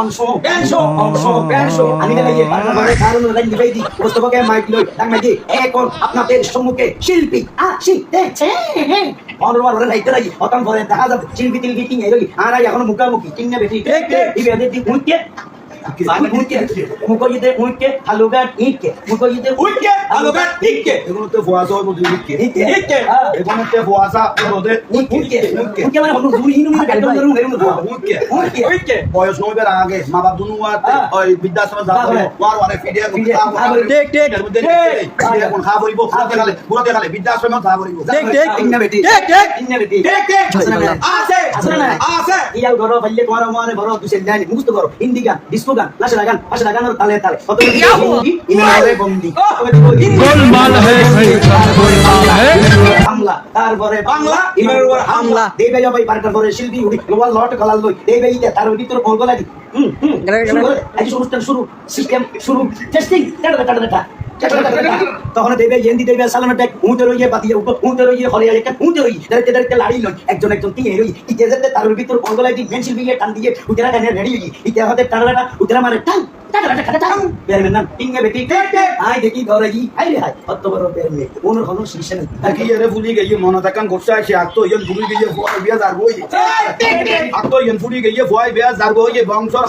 অংশ অংশ অংশ আমি লাগিয়ে পারমারে কারণ রাইন দিবাই পুস্তককে মাইক লই ডাক এখন আপনাদের সম্মুখে শিল্পী আসিতেছে অনরবার ওরে লাইতে লাগি অতম পরে দেখা যাবে। শিল্পী তিলপি কিং এরই আর এখন মুখামুখি। কিং না বেটি। ঠিক, ঠিক। ইবে আদে দি মুখকে উইকে আলোগার টিকে এগুলোতে হইব দুই দিকে ইটকে ইটকে এগুলোতে ফোয়াসা হইবতে মুখকে মুখকে মানে হলো দুই হিনু মিনি কাটন ধরুন এরকম তো উইকে। বয়স আগে মা বাপ দুনু হ্যাঁ। ওই বৃদ্ধাশ্রমে যা করে। ওয়ার ওয়ারে ফিডিয়া ফিডিয়া, খা খা বলিব। ঠিক, ঠিক, ঠিক। এখন খা বলিব বুড়াতে খালে বুড়াতে খালে বৃদ্ধাশ্রমে খা বলিব ঠিক, ঠিক। কিং বেটি। ঠিক, ঠিক। কিং বেটি। ঠিক ঠিক আছে না? আছে আছে না? আছে ঘর ফাইলে তোমার মানে ঘর দুসে জানি মুখস্থ করো। হিন্দি গান ডিস্কো গান লাশেরা গান পাশেরা গান তালে তালে। হামলা তারপরে বাংলা ইমামের উপর হামলা। দেবে জবাই পার্কার করে শিল্পী উড়ি লোয়াল লট কলাল লই দেবে ইতে তার উড়ি তোর ভোল তখন দেবে ইয়েন্দি দেবে সালামে টেক হুঁতে রইয়ে বাতিয়ে উঠো হুঁতে রইয়ে হলে একটা হুঁতে রই দাঁড়াতে দাঁড়াতে লাড়ি লই একজন একজন তিন রই ইতে যেতে তার ভিতর ফল দি মেন শিল্পী টান দিয়ে উতেরা গানে রেডি হই ইতে হতে টাটা উতেরা মারে টান টিঙ্গে বেটি আই দেখি আই রে হাই অত বড় কোন হলো কি এরে মনে তাকান আছে ইয়ন ফুয়া বিয়া ইয়ন ফুয়া বিয়া বংশর